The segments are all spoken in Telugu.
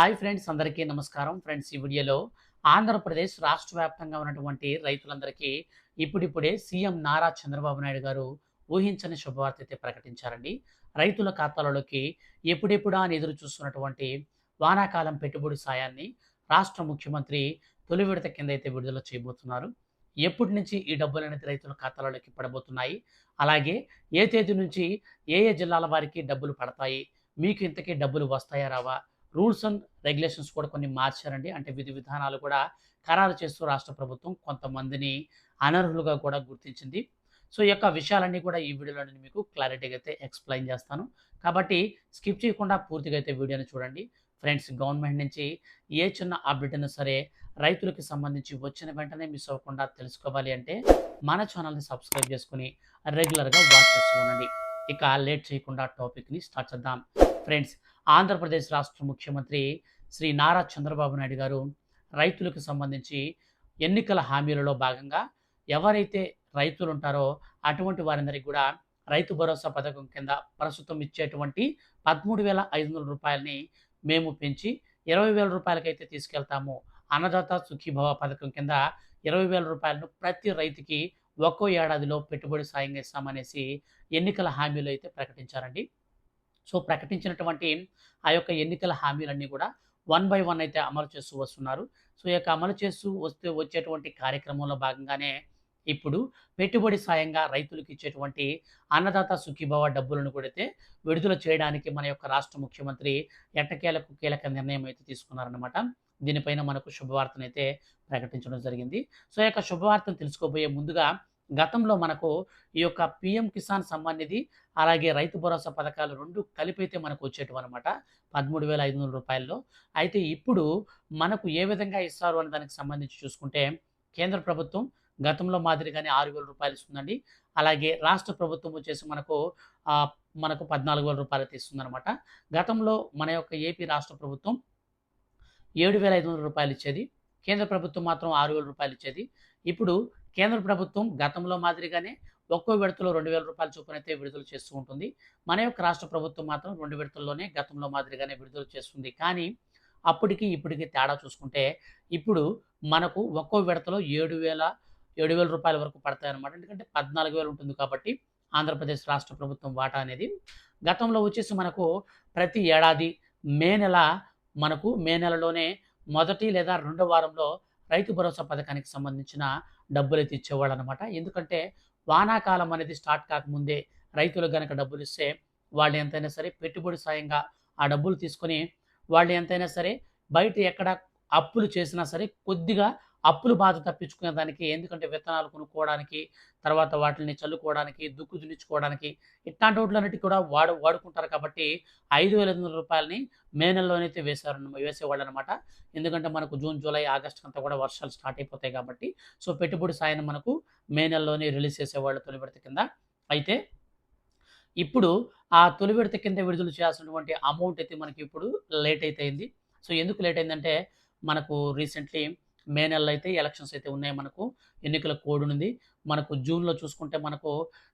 హాయ్ ఫ్రెండ్స్ అందరికీ నమస్కారం. ఫ్రెండ్స్ ఈ వీడియోలో ఆంధ్రప్రదేశ్ రాష్ట్ర వ్యాప్తంగా ఉన్నటువంటి రైతులందరికీ ఇప్పుడిప్పుడే సీఎం నారా చంద్రబాబు నాయుడు గారు ఊహించని శుభవార్త అయితే ప్రకటించారండి. రైతుల ఖాతాలలోకి ఎప్పుడెప్పుడా అని ఎదురు చూస్తున్నటువంటి వానాకాలం పెట్టుబడి సాయాన్ని రాష్ట్ర ముఖ్యమంత్రి తొలి విడత కింద అయితే విడుదల చేయబోతున్నారు. ఎప్పటి నుంచి ఈ డబ్బులు అనేది రైతుల ఖాతాలలోకి పడబోతున్నాయి? అలాగే ఏ తేదీ నుంచి ఏ ఏ జిల్లాల వారికి డబ్బులు పడతాయి? మీకు ఇంతకీ డబ్బులు వస్తాయా రావా? రూల్స్ అండ్ రెగ్యులేషన్స్ కూడా కొన్ని మార్చారండి. అంటే విధి విధానాలు కూడా ఖరారు చేస్తూ రాష్ట్ర ప్రభుత్వం కొంతమందిని అనర్హులుగా కూడా గుర్తించింది. సో ఈ యొక్క విషయాలన్నీ కూడా ఈ వీడియోలో నేను మీకు క్లారిటీగా అయితే ఎక్స్ప్లెయిన్ చేస్తాను. కాబట్టి స్కిప్ చేయకుండా పూర్తిగా అయితే వీడియోని చూడండి. ఫ్రెండ్స్ గవర్నమెంట్ నుంచి ఏ చిన్న అప్డేట్ అయినా సరే రైతులకు సంబంధించి వచ్చిన వెంటనే మిస్ అవ్వకుండా తెలుసుకోవాలి అంటే మన ఛానల్ని సబ్స్క్రైబ్ చేసుకుని రెగ్యులర్గా వాచ్ చేస్తూ ఉండండి ఇక లేట్ చేయకుండా టాపిక్ని స్టార్ట్ చేద్దాం. ఫ్రెండ్స్ ఆంధ్రప్రదేశ్ రాష్ట్ర ముఖ్యమంత్రి శ్రీ నారా చంద్రబాబు నాయుడు గారు రైతులకు సంబంధించి ఎన్నికల హామీలలో భాగంగా ఎవరైతే రైతులు ఉంటారో అటువంటి వారందరికీ కూడా రైతు భరోసా పథకం కింద ప్రస్తుతం ఇచ్చేటువంటి పదమూడు వేల ఐదు వందల రూపాయలని మేము పెంచి ఇరవై వేల రూపాయలకైతే తీసుకెళ్తాము. అన్నదాత సుఖీభవ పథకం కింద ఇరవై వేల రూపాయలను ప్రతి రైతుకి ఒక్కో ఏడాదిలో పెట్టుబడి సాయంగా ఇస్తామనేసి ఎన్నికల హామీలు అయితే ప్రకటించారండి. సో ప్రకటించినటువంటి ఆ యొక్క ఎన్నికల హామీలన్నీ కూడా వన్ బై వన్ అయితే అమలు చేస్తూ వస్తున్నారు. సో ఈ యొక్క అమలు చేస్తూ వస్తే వచ్చేటువంటి కార్యక్రమంలో భాగంగానే ఇప్పుడు పెట్టుబడి సాయంగా రైతులకు ఇచ్చేటువంటి అన్నదాత సుఖీభవ డబ్బులను కూడా అయితే విడుదల చేయడానికి మన యొక్క రాష్ట్ర ముఖ్యమంత్రి ఎట్టకేలకు కీలక నిర్ణయం అయితే తీసుకున్నారనమాట దీనిపైన మనకు శుభవార్తను అయితే ప్రకటించడం జరిగింది. సో ఈ యొక్క శుభవార్తను తెలుసుకోబోయే ముందుగా గతంలో మనకు ఈ యొక్క పిఎం కిసాన్ సమ్మాన్ నిధి అలాగే రైతు భరోసా పథకాలు రెండు కలిపైతే మనకు వచ్చేటివి అనమాట పదమూడు వేల ఐదు వందల రూపాయల్లో. అయితే ఇప్పుడు మనకు ఏ విధంగా ఇస్తారు అనే దానికి సంబంధించి చూసుకుంటే కేంద్ర ప్రభుత్వం గతంలో మాదిరిగానే ఆరు వేల రూపాయలు ఇస్తుందండి. అలాగే రాష్ట్ర ప్రభుత్వం వచ్చేసి మనకు మనకు పద్నాలుగు వేల రూపాయలు అయితే ఇస్తుందన్నమాట. గతంలో మన యొక్క ఏపీ రాష్ట్ర ప్రభుత్వం ఏడు వేల ఐదు వందల రూపాయలు ఇచ్చేది కేంద్ర ప్రభుత్వం మాత్రం ఆరు వేల రూపాయలు ఇచ్చేది. ఇప్పుడు కేంద్ర ప్రభుత్వం గతంలో మాదిరిగానే ఒక్కో విడతలో రెండు వేల రూపాయల చొప్పున అయితే విడుదల చేస్తూ ఉంటుంది. మన యొక్క రాష్ట్ర ప్రభుత్వం మాత్రం రెండు విడతల్లోనే గతంలో మాదిరిగానే విడుదల చేస్తుంది. కానీ అప్పటికి ఇప్పటికి తేడా చూసుకుంటే ఇప్పుడు మనకు ఒక్కో విడతలో ఏడు వేల ఏడు వేల రూపాయల వరకు పడతాయన్నమాట. ఎందుకంటే పద్నాలుగు వేలు ఉంటుంది కాబట్టి ఆంధ్రప్రదేశ్ రాష్ట్ర ప్రభుత్వం వాటా అనేది. గతంలో వచ్చేసి మనకు ప్రతి ఏడాది మే నెల మనకు మే నెలలోనే మొదటి లేదా రెండో వారంలో రైతు భరోసా పథకానికి సంబంధించిన డబ్బులు అయితే ఇచ్చేవాళ్ళు అనమాట ఎందుకంటే వానాకాలం అనేది స్టార్ట్ కాకముందే రైతులు గనక డబ్బులు ఇస్తే వాళ్ళు ఎంతైనా సరే పెట్టుబడి సాయంగా ఆ డబ్బులు తీసుకొని వాళ్ళు ఎంతైనా సరే బయట ఎక్కడ అప్పులు చేసినా సరే కొద్దిగా అప్పులు బాధ తప్పించుకునే దానికి ఎందుకంటే విత్తనాలు కొనుక్కోవడానికి తర్వాత వాటిని చల్లుకోవడానికి దుక్కు దున్నించుకోవడానికి ఇట్లాంటి వాటిలన్నిటి కూడా వాడు వాడుకుంటారు కాబట్టి ఐదు వేల ఐదు వందల రూపాయలని మే నెలలోనైతే వేశారు వేసేవాళ్ళు అనమాట ఎందుకంటే మనకు జూన్ జూలై ఆగస్టు అంతా కూడా వర్షాలు స్టార్ట్ అయిపోతాయి కాబట్టి సో పెట్టుబడి సాయం మనకు మే నెలలోనే రిలీజ్ చేసేవాళ్ళు తొలి విడత కింద. అయితే ఇప్పుడు ఆ తొలి విడత కింద విడుదల చేయాల్సినటువంటి అమౌంట్ అయితే మనకి ఇప్పుడు లేట్ అయితే అయింది. సో ఎందుకు లేట్ అయిందంటే మనకు రీసెంట్లీ మే నెలలో అయితే ఎలక్షన్స్ అయితే ఉన్నాయి మనకు. ఎన్నికల కోడ్ ఉంది మనకు జూన్లో చూసుకుంటే మనకు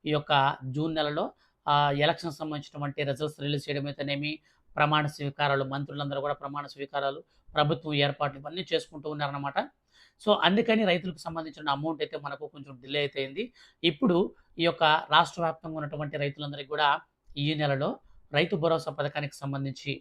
ఈ యొక్క జూన్ నెలలో ఎలక్షన్ సంబంధించినటువంటి రిజల్ట్స్ రిలీజ్ చేయడం అయితేనేమి ప్రమాణ స్వీకారాలు మంత్రులందరూ కూడా ప్రమాణ స్వీకారాలు ప్రభుత్వం ఏర్పాట్లు ఇవన్నీ చేసుకుంటూ ఉన్నారన్నమాట. సో అందుకని రైతులకు సంబంధించిన అమౌంట్ అయితే మనకు కొంచెం డిలే అయితే అయింది. ఇప్పుడు ఈ యొక్క రాష్ట్ర వ్యాప్తంగా ఉన్నటువంటి రైతులందరికీ కూడా ఈ నెలలో రైతు భరోసా పథకానికి సంబంధించి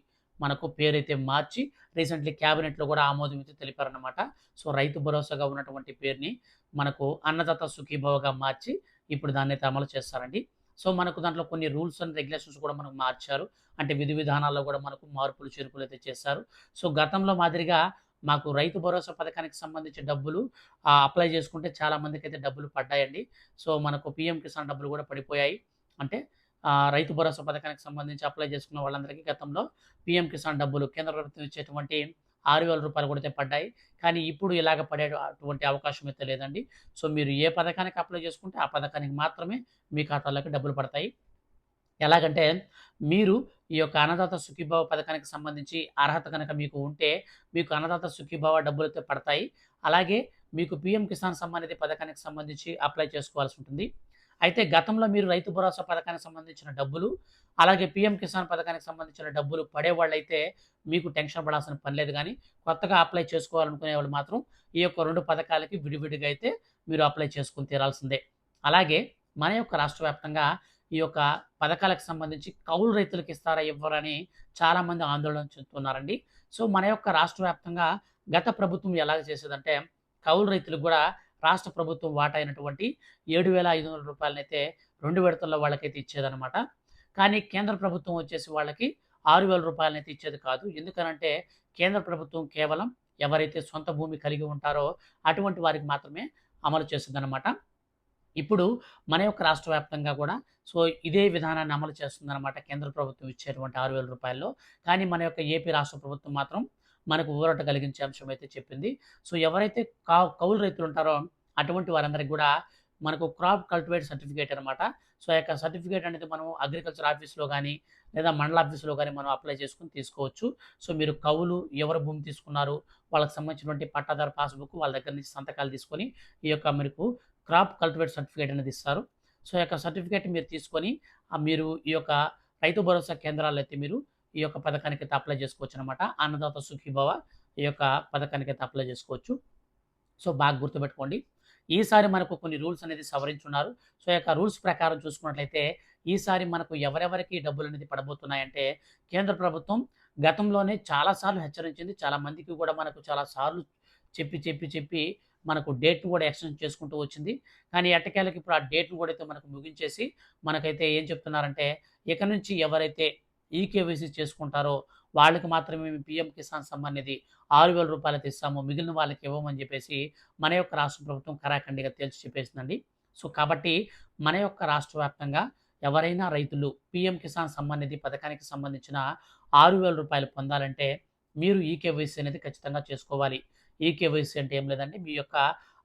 మనకు పేరైతే మార్చి రీసెంట్లీ క్యాబినెట్లో కూడా ఆమోదం అయితే తెలిపారనమాట సో రైతు భరోసాగా ఉన్నటువంటి పేరుని మనకు అన్నదాత సుఖీభవగా మార్చి ఇప్పుడు దాన్ని అయితే అమలు చేస్తారండి. సో మనకు దాంట్లో కొన్ని రూల్స్ అండ్ రెగ్యులేషన్స్ కూడా మనకు మార్చారు. అంటే విధి విధానాల్లో కూడా మనకు మార్పులు చేర్పులు అయితే చేశారు. సో గతంలో మాదిరిగా మాకు రైతు భరోసా పథకానికి సంబంధించి డబ్బులు అప్లై చేసుకుంటే చాలా మందికి అయితే డబ్బులు పడ్డాయండి. సో మనకు పిఎం కిసాన్ డబ్బులు కూడా పడిపోయాయి. అంటే రైతు భరోసా పథకానికి సంబంధించి అప్లై చేసుకున్న వాళ్ళందరికీ గతంలో పిఎం కిసాన్ డబ్బులు కేంద్ర ప్రభుత్వం ఇచ్చేటువంటి ఆరు వేల రూపాయలు కూడా పడ్డాయి. కానీ ఇప్పుడు ఇలాగ పడే అటువంటి అవకాశం అయితే లేదండి. సో మీరు ఏ పథకానికి అప్లై చేసుకుంటే ఆ పథకానికి మాత్రమే మీ ఖాతాలోకి డబ్బులు పడతాయి. ఎలాగంటే మీరు ఈ యొక్క అన్నదాత సుఖీభావ పథకానికి సంబంధించి అర్హత కనుక మీకు ఉంటే మీకు అన్నదాత సుఖీభావ డబ్బులు అయితే పడతాయి. అలాగే మీకు పిఎం కిసాన్ సమ్మాన్ నిధి పథకానికి సంబంధించి అప్లై చేసుకోవాల్సి ఉంటుంది. అయితే గతంలో మీరు రైతు భరోసా పథకానికి సంబంధించిన డబ్బులు అలాగే పీఎం కిసాన్ పథకానికి సంబంధించిన డబ్బులు పడేవాళ్ళైతే మీకు టెన్షన్ పడాల్సిన పని లేదు కానీ కొత్తగా అప్లై చేసుకోవాలనుకునే వాళ్ళు మాత్రం ఈ యొక్క రెండు పథకాలకి విడివిడిగా అయితే మీరు అప్లై చేసుకుని తీరాల్సిందే. అలాగే మన యొక్క రాష్ట్ర వ్యాప్తంగా ఈ యొక్క పథకాలకు సంబంధించి కౌలు రైతులకు ఇస్తారా ఇవ్వరని చాలామంది ఆందోళన చెందుతున్నారండి. సో మన యొక్క రాష్ట్ర వ్యాప్తంగా గత ప్రభుత్వం ఎలాగ చేసేదంటే కౌలు రైతులకు కూడా రాష్ట్ర ప్రభుత్వం వాటా అయినటువంటి ఏడు వేల ఐదు వందల రూపాయలనైతే రెండు విడతల్లో వాళ్ళకైతే ఇచ్చేదనమాట కానీ కేంద్ర ప్రభుత్వం వచ్చేసి వాళ్ళకి ఆరు వేల రూపాయలనైతే ఇచ్చేది కాదు. ఎందుకనంటే కేంద్ర ప్రభుత్వం కేవలం ఎవరైతే సొంత భూమి కలిగి ఉంటారో అటువంటి వారికి మాత్రమే అమలు చేస్తుందన్నమాట. ఇప్పుడు మన యొక్క రాష్ట్ర వ్యాప్తంగా కూడా సో ఇదే విధానాన్ని అమలు చేస్తుందన్నమాట కేంద్ర ప్రభుత్వం ఇచ్చేటువంటి ఆరు వేల రూపాయల్లో. కానీ మన యొక్క ఏపీ రాష్ట్ర ప్రభుత్వం మాత్రం మనకు ఊరట కలిగించే అంశం అయితే చెప్పింది. సో ఎవరైతే కా కౌలు రైతులు ఉంటారో అటువంటి వారందరికి కూడా మనకు క్రాప్ కల్టివేట్ సర్టిఫికేట్ అనమాట సో ఆ యొక్క సర్టిఫికేట్ అనేది మనం అగ్రికల్చర్ ఆఫీస్లో కానీ లేదా మండల ఆఫీస్లో కానీ మనం అప్లై చేసుకుని తీసుకోవచ్చు. సో మీరు కవులు ఎవరు భూమి తీసుకున్నారు వాళ్ళకి సంబంధించినటువంటి పట్టాదారు పాస్బుక్ వాళ్ళ దగ్గర నుంచి సంతకాలు తీసుకొని ఈ యొక్క మీకు క్రాప్ కల్టివేట్ సర్టిఫికేట్ అనేది ఇస్తారు. సో ఈ యొక్క సర్టిఫికేట్ మీరు తీసుకొని మీరు ఈ యొక్క రైతు భరోసా కేంద్రాల్లో అయితే మీరు ఈ యొక్క పథకానికి అయితే అప్లై చేసుకోవచ్చు అనమాట అన్నదాత సుఖీభవ ఈ యొక్క పథకానికి అయితే అప్లై చేసుకోవచ్చు. సో బాగా గుర్తుపెట్టుకోండి. ఈసారి మనకు కొన్ని రూల్స్ అనేది సవరించున్నారు. సో యొక్క రూల్స్ ప్రకారం చూసుకున్నట్లయితే ఈసారి మనకు ఎవరెవరికి డబ్బులు అనేది పడబోతున్నాయంటే కేంద్ర ప్రభుత్వం గతంలోనే చాలాసార్లు హెచ్చరించింది. చాలా మందికి కూడా మనకు చాలాసార్లు చెప్పి చెప్పి చెప్పి మనకు డేట్ కూడా ఎక్స్టెండ్ చేసుకుంటూ వచ్చింది. కానీ ఎట్టకేళ్ళకి ఇప్పుడు ఆ డేట్ను కూడా అయితే మనకు ముగించేసి మనకైతే ఏం చెప్తున్నారంటే ఇక నుంచి ఎవరైతే ఈకేవైసీ చేసుకుంటారో వాళ్ళకి మాత్రమే మేము పిఎం కిసాన్ సమ్మాన్ నిధి ఆరు వేల రూపాయలు ఇస్తాము మిగిలిన వాళ్ళకి ఇవ్వమని చెప్పేసి మన యొక్క రాష్ట్ర ప్రభుత్వం కరాఖండిగా తేల్చి చెప్పేసిందండి. సో కాబట్టి మన యొక్క రాష్ట్ర వ్యాప్తంగా ఎవరైనా రైతులు పిఎం కిసాన్ సమ్మాన్ నిధి పథకానికి సంబంధించిన ఆరు వేల రూపాయలు పొందాలంటే మీరు ఈకేవైసీ అనేది ఖచ్చితంగా చేసుకోవాలి. ఈకేవైసీ అంటే ఏం లేదంటే మీ యొక్క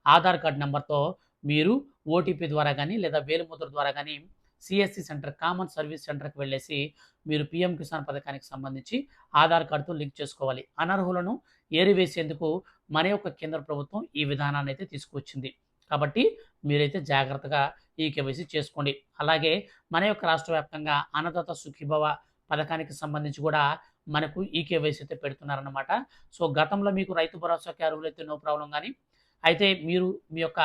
ఆధార్ కార్డ్ నెంబర్తో మీరు ఓటీపీ ద్వారా కానీ లేదా వేలుముద్ర ద్వారా కానీ సిఎస్సి సెంటర్ కామన్ సర్వీస్ సెంటర్కి వెళ్ళేసి మీరు పిఎం కిసాన్ పథకానికి సంబంధించి ఆధార్ కార్డుతో లింక్ చేసుకోవాలి. అనర్హులను ఏరివేసేందుకు మన యొక్క కేంద్ర ప్రభుత్వం ఈ విధానాన్ని అయితే తీసుకొచ్చింది కాబట్టి మీరైతే జాగ్రత్తగా ఈ కేవైసీ చేసుకోండి. అలాగే మన యొక్క రాష్ట్ర వ్యాప్తంగా అన్నదాత సుఖీభవ పథకానికి సంబంధించి కూడా మనకు ఈ కేవైసీ అయితే పెడుతున్నారనమాట సో గతంలో మీకు రైతు భరోసాకి అర్హులైతే నో ప్రాబ్లం కానీ అయితే మీరు మీ యొక్క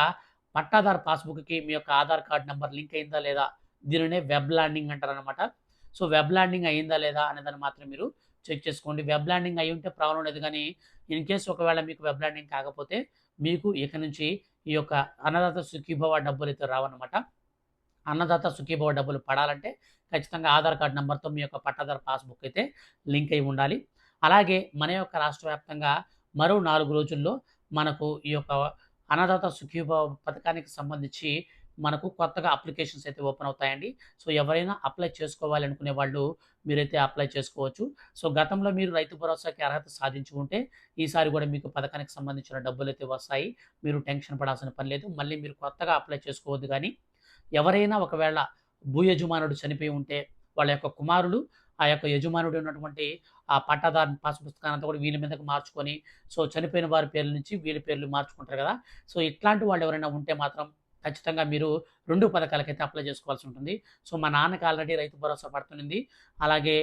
పట్టాదారు పాస్బుక్కి మీ యొక్క ఆధార్ కార్డ్ నెంబర్ లింక్ అయిందా లేదా దీనినే వెబ్ ల్యాండింగ్ అంటారనమాట సో వెబ్ ల్యాండింగ్ అయిందా లేదా అనేదాన్ని మాత్రం మీరు చెక్ చేసుకోండి. వెబ్ ల్యాండింగ్ అయి ఉంటే ప్రాబ్లం లేదు కానీ ఇన్ కేసు ఒకవేళ మీకు వెబ్ ల్యాండింగ్ కాకపోతే మీకు ఇక నుంచి ఈ యొక్క అన్నదాత సుఖీభవ డబ్బులు అయితే రావన్నమాట. అన్నదాత సుఖీభవ డబ్బులు పడాలంటే ఖచ్చితంగా ఆధార్ కార్డ్ నెంబర్తో మీ యొక్క పట్టాదారు పాస్బుక్ అయితే లింక్ అయి ఉండాలి. అలాగే మన యొక్క రాష్ట్ర వ్యాప్తంగా మరో నాలుగు రోజుల్లో మనకు ఈ యొక్క అన్నదాత సుఖీభవ పథకానికి సంబంధించి మనకు కొత్తగా అప్లికేషన్స్ అయితే ఓపెన్ అవుతాయండి. సో ఎవరైనా అప్లై చేసుకోవాలనుకునే వాళ్ళు మీరైతే అప్లై చేసుకోవచ్చు. సో గతంలో మీరు రైతు భరోసాకి అర్హత సాధించి ఉంటే ఈసారి కూడా మీకు పథకానికి సంబంధించిన డబ్బులు అయితే వస్తాయి. మీరు టెన్షన్ పడాల్సిన పని లేదు. మళ్ళీ మీరు కొత్తగా అప్లై చేసుకోవద్దు కానీ ఎవరైనా ఒకవేళ భూ యజమానుడు చనిపోయి ఉంటే వాళ్ళ యొక్క కుమారుడు ఆ యొక్క యజమానుడు ఉన్నటువంటి ఆ పట్టాదారు పాస్ పుస్తకాన్ని కూడా వీళ్ళ మీదకి మార్చుకొని సో చనిపోయిన వారి పేర్ల నుంచి వీళ్ళ పేర్లు మార్చుకుంటారు కదా. సో ఇట్లాంటి వాళ్ళు ఎవరైనా ఉంటే మాత్రం ఖచ్చితంగా మీరు రెండు పథకాలకైతే అప్లై చేసుకోవాల్సి ఉంటుంది. సో మా నాన్నకి ఆల్రెడీ రైతు భరోసా పడుతుంది అలాగే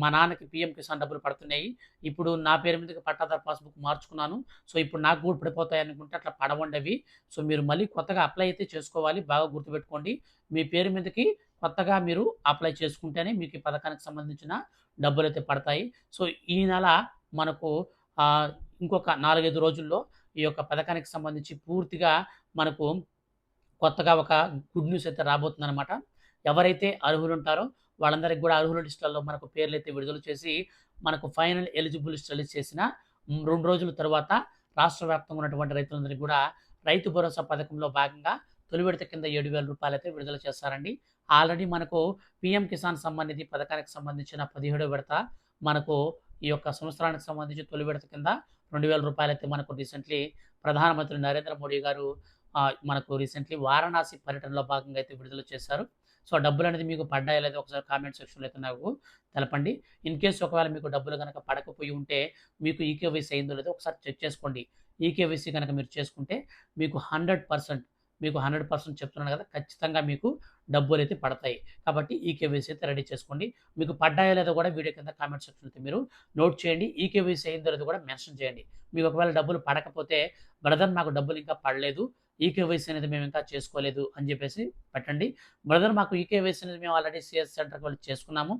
మా నాన్నకి పిఎం కిసాన్ డబ్బులు పడుతున్నాయి. ఇప్పుడు నా పేరు మీదకి పట్టాదారు పాస్బుక్ మార్చుకున్నాను. సో ఇప్పుడు నాకు కూడా పడిపోతాయి అనుకుంటే అట్లా పడవండి సో మీరు మళ్ళీ కొత్తగా అప్లై అయితే చేసుకోవాలి. బాగా గుర్తుపెట్టుకోండి. మీ పేరు మీదకి కొత్తగా మీరు అప్లై చేసుకుంటేనే మీకు ఈ పథకానికి సంబంధించిన డబ్బులు అయితే పడతాయి. సో ఈ నెల మనకు ఇంకొక నాలుగైదు రోజుల్లో ఈ యొక్క పథకానికి సంబంధించి పూర్తిగా మనకు కొత్తగా ఒక గుడ్ న్యూస్ అయితే రాబోతుందన్నమాట. ఎవరైతే అర్హులు ఉంటారో వాళ్ళందరికీ కూడా అర్హుల లిస్టులలో మనకు పేర్లు అయితే విడుదల చేసి మనకు ఫైనల్ ఎలిజిబుల్ లిస్ట్ రిలీజ్ చేసిన రెండు రోజుల తర్వాత రాష్ట్ర వ్యాప్తంగా ఉన్నటువంటి రైతులందరికీ కూడా రైతు భరోసా పథకంలో భాగంగా తొలి విడత కింద ఏడు వేల రూపాయలు అయితే విడుదల చేస్తారండి. ఆల్రెడీ మనకు పిఎం కిసాన్ సమ్మాన్ నిధి పథకానికి సంబంధించిన పదిహేడో విడత మనకు ఈ యొక్క సంవత్సరానికి సంబంధించి తొలి విడత కింద రెండు వేల రూపాయలు అయితే మనకు రీసెంట్లీ ప్రధానమంత్రి నరేంద్ర మోడీ గారు మనకు రీసెంట్లీ వారణాసి పర్యటనలో భాగంగా అయితే విడుదల చేశారు. సో డబ్బులు అనేది మీకు పడ్డాయో లేదో ఒకసారి కామెంట్ సెక్షన్లో అయితే నాకు తెలపండి. ఇన్ కేసు ఒకవేళ మీకు డబ్బులు కనుక పడకపోయి ఉంటే మీకు ఈకేవైసీ అయిందో లేదో ఒకసారి చెక్ చేసుకోండి. ఈకేవైసీ కనుక మీరు చేసుకుంటే మీకు హండ్రెడ్ పర్సెంట్ మీకు హండ్రెడ్ పర్సెంట్ చెప్తున్నాను కదా ఖచ్చితంగా మీకు డబ్బులు అయితే పడతాయి. కాబట్టి ఈకేవైసీ అయితే రెడీ చేసుకోండి. మీకు పడ్డాయో లేదో కూడా వీడియో కింద కామెంట్ సెక్షన్ అయితే మీరు నోట్ చేయండి. ఈకేవైసీ అయిందో లేదో కూడా మెన్షన్ చేయండి. మీకు ఒకవేళ డబ్బులు పడకపోతే బ్రదర్ మాకు డబ్బులు ఇంకా పడలేదు. ఈ కేవైసీ అనేది మేము ఇంకా చేసుకోలేదు అని చెప్పేసి పెట్టండి. బ్రదర్ మాకు ఈ కేవైసీ అనేది మేము ఆల్రెడీ సిఎస్ సెంటర్కి వెళ్ళి చేసుకున్నాము.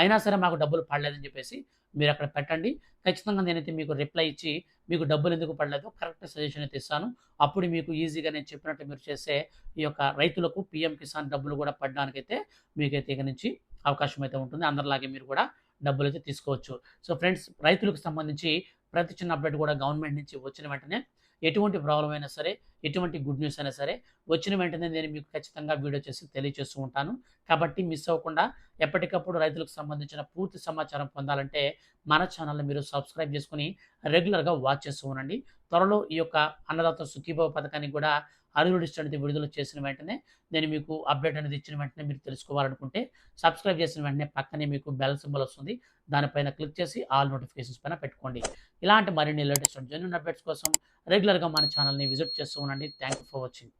అయినా సరే మాకు డబ్బులు పడలేదని చెప్పేసి మీరు అక్కడ పెట్టండి. ఖచ్చితంగా నేనైతే మీకు రిప్లై ఇచ్చి మీకు డబ్బులు ఎందుకు పడలేదో కరెక్ట్ సజెషన్ అయితే ఇస్తాను. అప్పుడు మీకు ఈజీగా నేను చెప్పినట్టు మీరు చేసే ఈ యొక్క రైతులకు పిఎం కిసాన్ డబ్బులు కూడా పడడానికైతే మీకైతే ఇక నుంచి అవకాశం అయితే ఉంటుంది. అందరిలాగే మీరు కూడా డబ్బులు అయితే తీసుకోవచ్చు. సో ఫ్రెండ్స్ రైతులకు సంబంధించి ప్రతి చిన్న అప్డేట్ కూడా గవర్నమెంట్ నుంచి వచ్చిన వెంటనే ఎటువంటి ప్రాబ్లం అయినా సరే ఎటువంటి గుడ్ న్యూస్ అయినా సరే వచ్చిన వెంటనే నేను మీకు ఖచ్చితంగా వీడియో చేసి తెలియజేస్తూ ఉంటాను. కాబట్టి మిస్ అవ్వకుండా ఎప్పటికప్పుడు రైతులకు సంబంధించిన పూర్తి సమాచారం పొందాలంటే మన ఛానల్ని మీరు సబ్స్క్రైబ్ చేసుకుని రెగ్యులర్గా వాచ్ చేస్తూ ఉండండి. త్వరలో ఈ యొక్క అన్నదాత సుఖీభావ పథకానికి కూడా అర్హుల లిస్ట్ అనేది విడుదల చేసిన వెంటనే నేను మీకు అప్డేట్ అనేది ఇచ్చిన వెంటనే మీరు తెలుసుకోవాలనుకుంటే సబ్స్క్రైబ్ చేసిన వెంటనే పక్కనే మీకు బెల్ సింబల్ వస్తుంది. దానిపైన క్లిక్ చేసి ఆల్ నోటిఫికేషన్స్ పైన పెట్టుకోండి. ఇలాంటి మరిన్ని లేటెస్ట్ జెన్యున్ అప్డేట్స్ కోసం రెగ్యులర్గా మన ఛానల్ని విజిట్ చేస్తూ ఉండండి. Thank you for watching